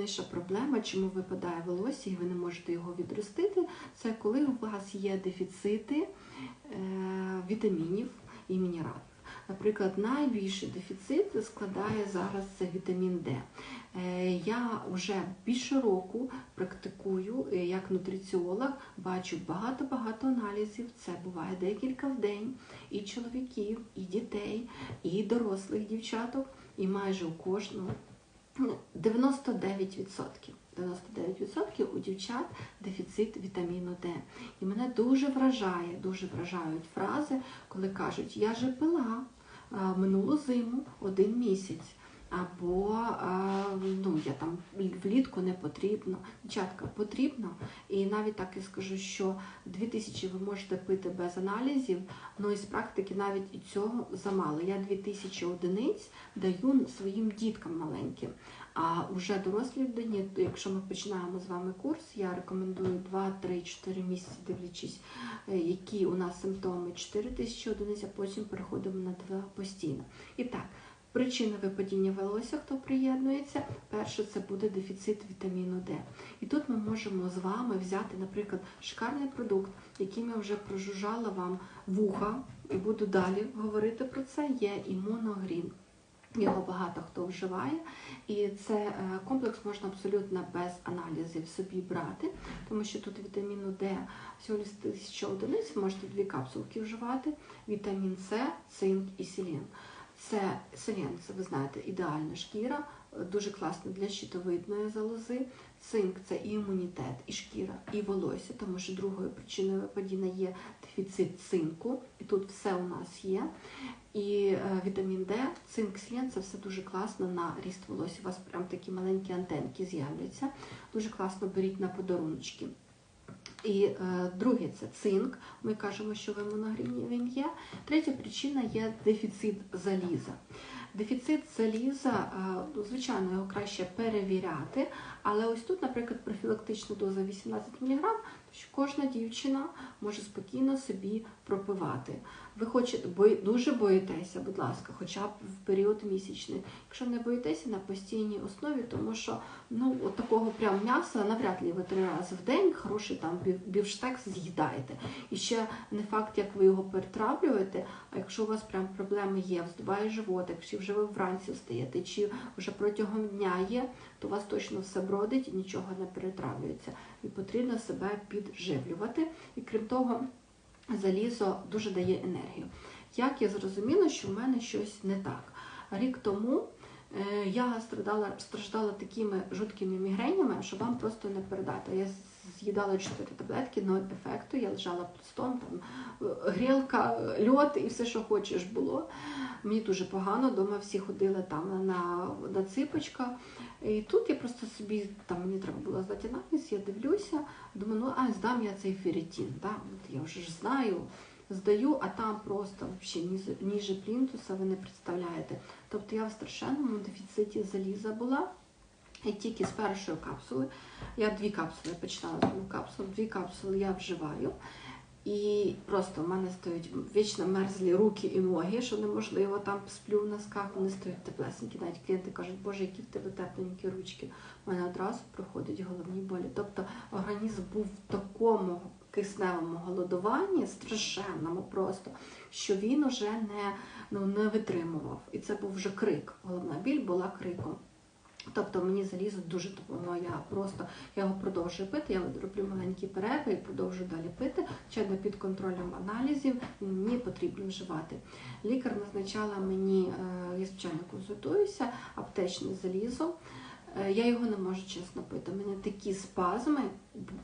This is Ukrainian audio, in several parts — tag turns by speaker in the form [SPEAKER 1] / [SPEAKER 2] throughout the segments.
[SPEAKER 1] найголовніша проблема, чому випадає волосся і ви не можете його відростити, це коли у вас є дефіцити е, вітамінів і мінералів. Наприклад, найбільший дефіцит складає зараз це вітамін Д. Е, Я вже більше року практикую е, як нутриціолог, бачу багато-багато аналізів. Це буває декілька в день, і чоловіків, і дітей, і дорослих дівчаток, і майже у кожного. Ну, 99%. 99% у дівчат дефіцит вітаміну Д. І мене дуже вражає, дуже вражають фрази, коли кажуть, я же пила минулу зиму один місяць. Або ну, я там влітку не потрібно. Дівчатка, потрібно. І навіть так і скажу, що 2000 ви можете пити без аналізів, ну і з практики навіть і цього замало. Я 2000 одиниць даю своїм діткам маленьким. А вже дорослій людині, якщо ми починаємо з вами курс, я рекомендую 2, 3, 4 місяці, дивлячись, е, які у нас симптоми 4 тисячі одиниць, а потім переходимо на 2 постійно. І так, причина випадіння волосся, хто приєднується, перше це буде дефіцит вітаміну Д. І тут ми можемо з вами взяти, наприклад, шикарний продукт, яким я вже прожужжала вам вуха, і буду далі говорити про це, є імуногрін. Його багато хто вживає, і це е, комплекс можна абсолютно без аналізів собі брати, тому що тут вітаміну Д всього лише тисяча одиниць, можете дві капсулки вживати, вітамін С, цинк і селен. Це селен, це ви знаєте, ідеальна шкіра, дуже класно для щитовидної залози. Цинк це і імунітет, і шкіра, і волосся, тому що другою причиною випадіння є дефіцит цинку, і тут все у нас є. І е, вітамін Д, цинк, селен – це все дуже класно на ріст волосся. У вас прям такі маленькі антенки з'являться. Дуже класно беріть на подаруночки. І е, друге це цинк. Ми кажемо, що в імуногріні він є. Третя причина є дефіцит заліза. Дефіцит заліза, е, ну, звичайно, його краще перевіряти, але ось тут, наприклад, профілактична доза 18 мг, що кожна дівчина може спокійно собі пропивати. Ви хочете бої, дуже боїтеся, будь ласка, хоча б в період місячний. Якщо не боїтеся на постійній основі, тому що ну от такого прям м'яса навряд ли ви три рази в день хороший там бів- бівштекс з'їдаєте. І ще не факт, як ви його перетравлюєте, а якщо у вас прям проблеми є, вздуває животик, чи вже ви вранці встаєте, чи вже протягом дня є, то у вас точно все бродить і нічого не перетравлюється. І потрібно себе підживлювати. І крім того, залізо дуже дає енергію. Як я зрозуміла, що в мене щось не так. Рік тому е, я страждала, страждала такими жуткими мігренями, що вам просто не передати. Я з'їдала 4 таблетки, ноль ефекту, я лежала під столом, там е, грілка, льот і все, що хочеш було. Мені дуже погано, дома всі ходили там на, на ципочках. І тут я просто собі, там мені треба було здати аналіз, я дивлюся, думаю, ну а здам я цей ферритин, да? От я вже ж знаю, здаю, а там просто взагалі ніже плінтуса, ви не представляєте. Тобто я в страшенному дефіциті заліза була. І тільки з першої капсули, я дві капсули починала з двох капсул, дві капсули я вживаю. І просто в мене стоять вічно мерзлі руки і ноги, що неможливо там сплю в носках, вони стоять теплесенькі. Навіть клієнти кажуть, боже, які в тебе тепленькі ручки. У мене одразу проходять головні болі. Тобто організм був в такому кисневому голодуванні, страшенному просто, що він уже не, ну, не витримував. І це був вже крик. Головна біль була криком. Тобто мені залізо дуже допомогло. Я просто я його продовжую пити. Я роблю маленькі перерви і продовжую далі пити. Щодо під контролем аналізів мені потрібно вживати. Лікар назначала мені, е, я звичайно консультуюся, аптечне залізо. Е, Я його не можу чесно пити. У мене такі спазми,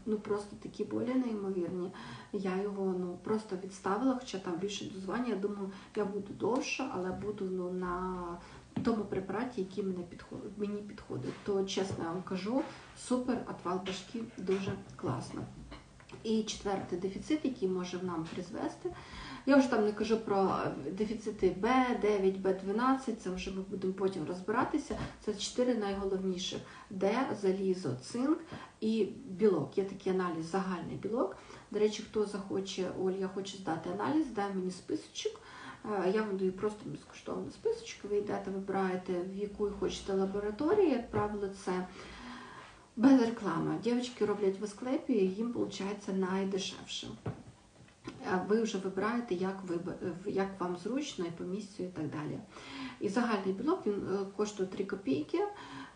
[SPEAKER 1] ну просто такі болі неймовірні. Я його ну просто відставила, хоча там більше дозування. Я думаю, я буду довше, але буду ну на тому препараті, який мені підходить. То чесно я вам кажу, супер отвал башки дуже класно. І четвертий дефіцит, який може нам призвести. Я вже там не кажу про дефіцити Б9, Б12, це вже ми будемо потім розбиратися. Це чотири найголовніших: Д, залізо, цинк і білок. Є такий аналіз, загальний білок. До речі, хто захоче, Оль, я хочу здати аналіз, дай мені списочок. Я вам даю просто безкоштовний списочок. Ви йдете, вибираєте, в яку хочете лабораторію. Як правило, це Без реклами. Дівчатки роблять в склепі, і їм виходить найдешевше. Ви вже вибираєте, як, ви, як вам зручно і по місцю і так далі. І загальний білок він е, коштує 3 копійки.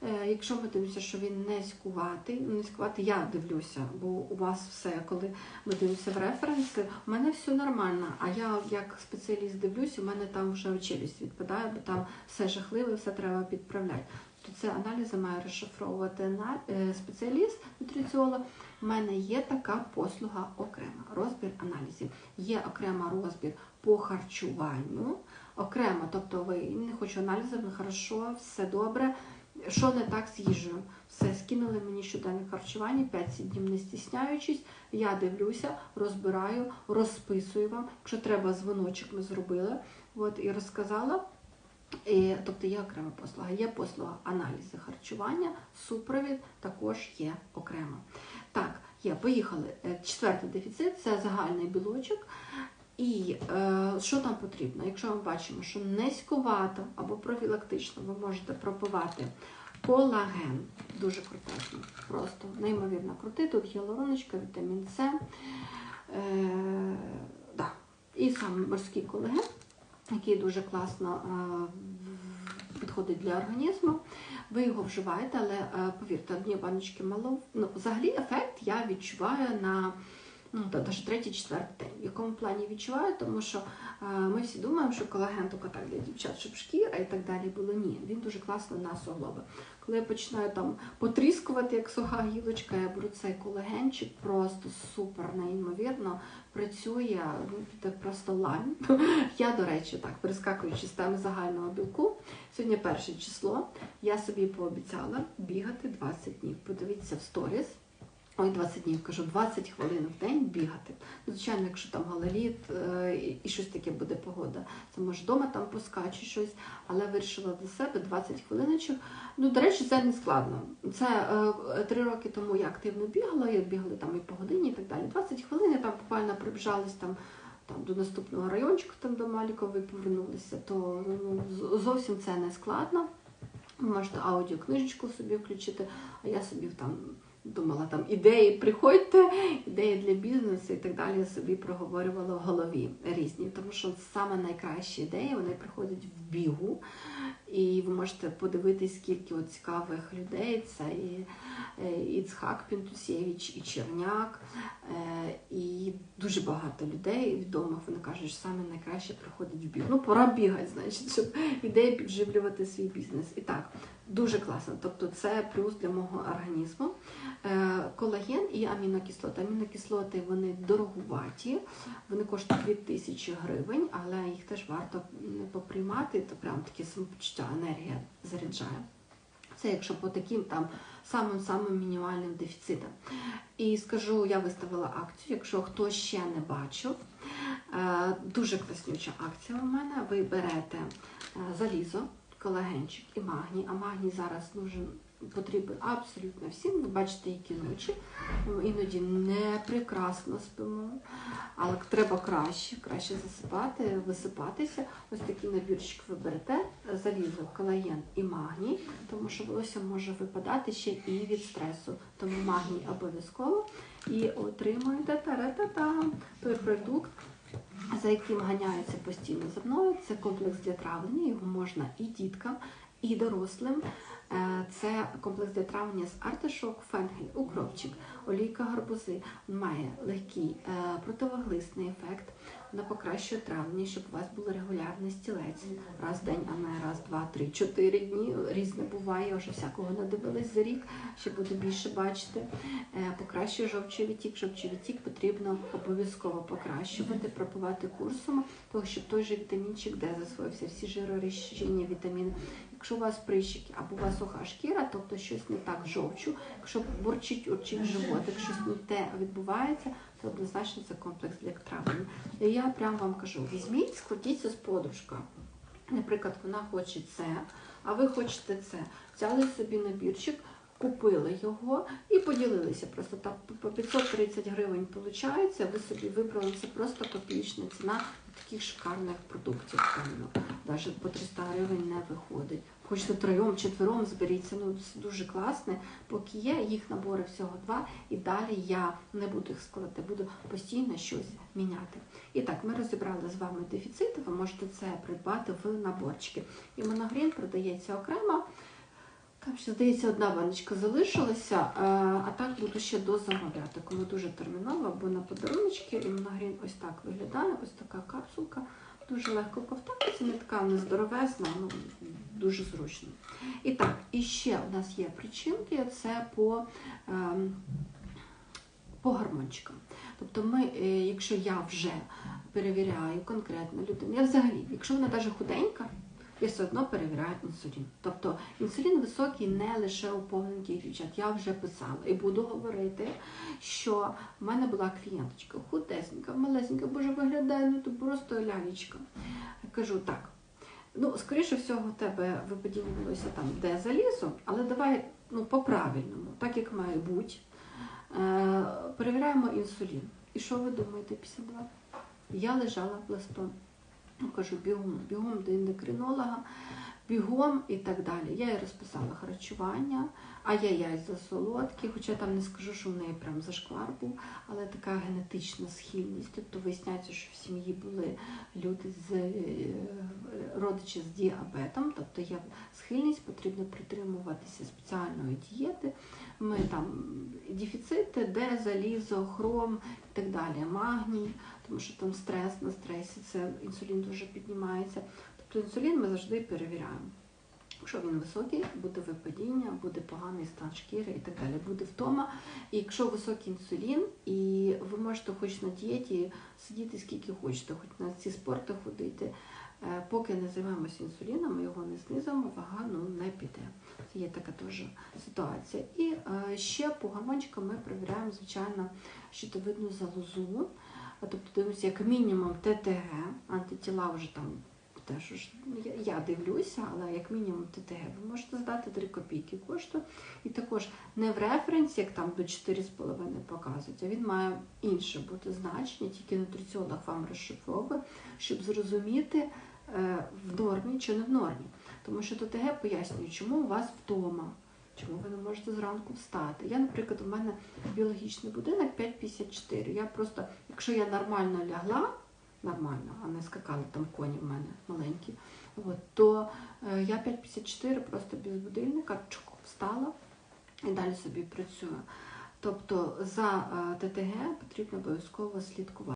[SPEAKER 1] Е, Якщо ми дивимося, що він низькуватий, ну, низькуватий, я дивлюся, бо у вас все, коли ми дивимося в референси, у мене все нормально. А я як спеціаліст дивлюсь, у мене там вже челюсть відпадає, бо там все жахливе, все треба підправляти. То це аналізи має розшифровувати е, спеціаліст, нутриціолог. У мене є така послуга окрема розбір аналізів. Є окрема розбір по харчуванню, окремо, тобто ви не хочу аналізів, ну хорошо, все добре. Що не так з їжею? Все, скинули мені щоденне харчування, 5 днів не стісняючись. Я дивлюся, розбираю, розписую вам. Якщо треба, дзвоночок ми зробили. От, і розказала. І, тобто є окрема послуга. Є послуга аналізи харчування, супровід також є окремо. Так, є, поїхали. Е, Четвертий дефіцит це загальний білочок. І е, що там потрібно? Якщо ми бачимо, що низьковато або профілактично, ви можете пропивати колаген, дуже крутезний, просто неймовірно крутий. Тут гіалуроночка, вітамін С. Е, да. І сам морський колаген, який дуже класно е, підходить для організму. Ви його вживаєте, але е, повірте, одні баночки мало. Ну, взагалі ефект я відчуваю на ну, та навіть третій, четвертий день. В якому плані відчуваю, тому що е, ми всі думаємо, що колаген тільки так для дівчат, щоб шкіра і так далі було. Ні, він дуже класно на суглоби. Коли я починаю там потріскувати, як суха гілочка, я беру цей колагенчик, просто супер, неймовірно працює, ну, це просто лань. Я, до речі, так, перескакуючи з теми загального білку, сьогодні перше число, я собі пообіцяла бігати 20 днів. Подивіться в сторіс. Ой, 20 днів, кажу, 20 хвилин в день бігати. Ну, Звичайно, якщо там галеріт і- щось таке буде погода, це може вдома там поскачу щось, але вирішила для себе 20 хвилиночок. Ну, до речі, це не складно. Це е, три роки тому я активно бігала, я бігала там і по годині, і так далі. 20 хвилин я там буквально приближалась там. Там до наступного райончику, там до Малікової повернулися, то ну, зовсім це не складно. Можете аудіокнижечку собі включити, а я собі там думала, там ідеї приходьте, ідеї для бізнесу і так далі собі проговорювала в голові різні. Тому що саме найкращі ідеї вони приходять в бігу. І ви можете подивитись, скільки от цікавих людей. Це і е, Іцхак Пінтусєвич, і Черняк, е, і дуже багато людей відомих. Вони кажуть, що саме найкраще приходить в біг. Ну, пора бігати, значить, щоб ідеї підживлювати свій бізнес. І так, дуже класно. Тобто це плюс для мого організму. Е, Колаген і амінокислоти. Амінокислоти вони дорогуваті, вони коштують 2000 гривень, але їх теж варто м, поприймати, то прям таке самопочуття, енергія заряджає. Це якщо по таким там самим самим мінімальним дефіцитом. І скажу, я виставила акцію, якщо хто ще не бачив. е, Дуже класнюча акція у мене. Ви берете е, залізо, колагенчик і магній. А магній зараз дуже потрібен абсолютно всім. Ви бачите, які ночі. Іноді не прекрасно спимо, але треба краще, краще засипати, висипатися. Ось такий набірчик ви берете, залізо, колаген і магній, тому що волосся може випадати ще і від стресу. Тому магній обов'язково і отримуєте та-ра-та-та, той продукт, за яким ганяються постійно за мною. Це комплекс для травлення, його можна і діткам, і дорослим. Е, Це комплекс для травлення з артишок, фенгель, укропчик, олійка гарбузи. Має легкий е, противоглисний ефект. Вона покращує травлення, щоб у вас був регулярний стілець. Раз в день, а не раз, два, три, чотири дні. Різне буває, вже всякого надивилась за рік, ще буду більше бачити. Е, Покращує жовчий відтік. Жовчий відтік потрібно обов'язково покращувати, пропивати курсом, того, щоб той же вітамінчик, де засвоївся всі жиророзчинні вітаміни. Якщо у вас прищики або у вас суха шкіра, тобто щось не так жовчу, якщо бурчить урчить животик, щось не те відбувається, то однозначно це комплекс травлення. І я прям вам кажу: візьміть, складіться з подружкою. Наприклад, вона хоче це, а ви хочете це. Взяли собі набірчик, купили його і поділилися. Просто так по 530 гривень виходить, ви собі вибрали це просто копійчна ціна таких шикарних продуктів. Певно. Навіть по 300 гривень не виходить. хочете троєм, четвером зберіться. Ну це дуже класне. Поки є, їх набори всього два, і далі я не буду їх складати, буду постійно щось міняти. І так, ми розібрали з вами дефіцити. Ви можете це придбати в наборчики. І моногрін продається окремо. Там ще, здається, одна баночка залишилася, е, а так буду ще дозамовляти. Кому дуже терміново або на подаруночки. І моногрін ось так виглядає, ось така капсулка. Дуже легко ковтається, не така не здоровезна, ну дуже зручно. І так, і ще у нас є причинки, це по, ем, по гормончикам. Тобто, ми, е, якщо я вже перевіряю конкретно людину, я взагалі, якщо вона навіть худенька, я все одно перевіряю інсулін. Тобто інсулін високий не лише у повненьких дівчат. Я вже писала і буду говорити, що в мене була клієнточка худесенька, малесенька, боже, виглядає, ну то просто лялечка. Кажу так. Ну, скоріше всього, тебе випадіння волосся там, де залізо, але давай ну, по-правильному, так як має бути. Е, перевіряємо інсулін. І що ви думаєте після два? Я лежала пластом. Ну, кажу, бігом, бігом до ендокринолога, бігом і так далі. Я їй розписала харчування, а я яй за солодкі, хоча там не скажу, що в неї прям зашквар був, але така генетична схильність. Тобто виясняється, що в сім'ї були люди з е, родичі з діабетом, тобто є схильність, потрібно притримуватися спеціальної дієти. Ми там дефіцити, де залізо, хром і так далі, магній, тому що там стрес на стресі, це інсулін дуже піднімається. Тобто інсулін ми завжди перевіряємо. Якщо він високий, буде випадіння, буде поганий стан шкіри і так далі, буде втома. І якщо високий інсулін, і ви можете хоч на дієті сидіти скільки хочете, хоч на ці спорти ходити, е, поки не займаємося інсуліном, ми його не знизимо, вага ну, не піде. Є така теж ситуація. І е, ще по гормончикам ми перевіряємо, звичайно, щитовидну залозу. Тобто дивимося, як мінімум ТТГ, антитіла вже там теж ну, я, я дивлюся, але як мінімум ТТГ ви можете здати 3 копійки кошту. І також не в референсі, як там до 4,5 показують, а він має інше бути значення, тільки нутриціолог вам розшифровує, щоб зрозуміти е, в нормі чи не в нормі. Тому що ТТГ пояснює, чому у вас вдома. Чому ви не можете зранку встати? Я, наприклад, у мене біологічний будинок 5,54. Я просто, якщо я нормально лягла, нормально, а не скакали там коні в мене маленькі, от, то е, я 5,54 просто без будильника чук, встала і далі собі працюю. Тобто за е, ТТГ потрібно обов'язково слідкувати.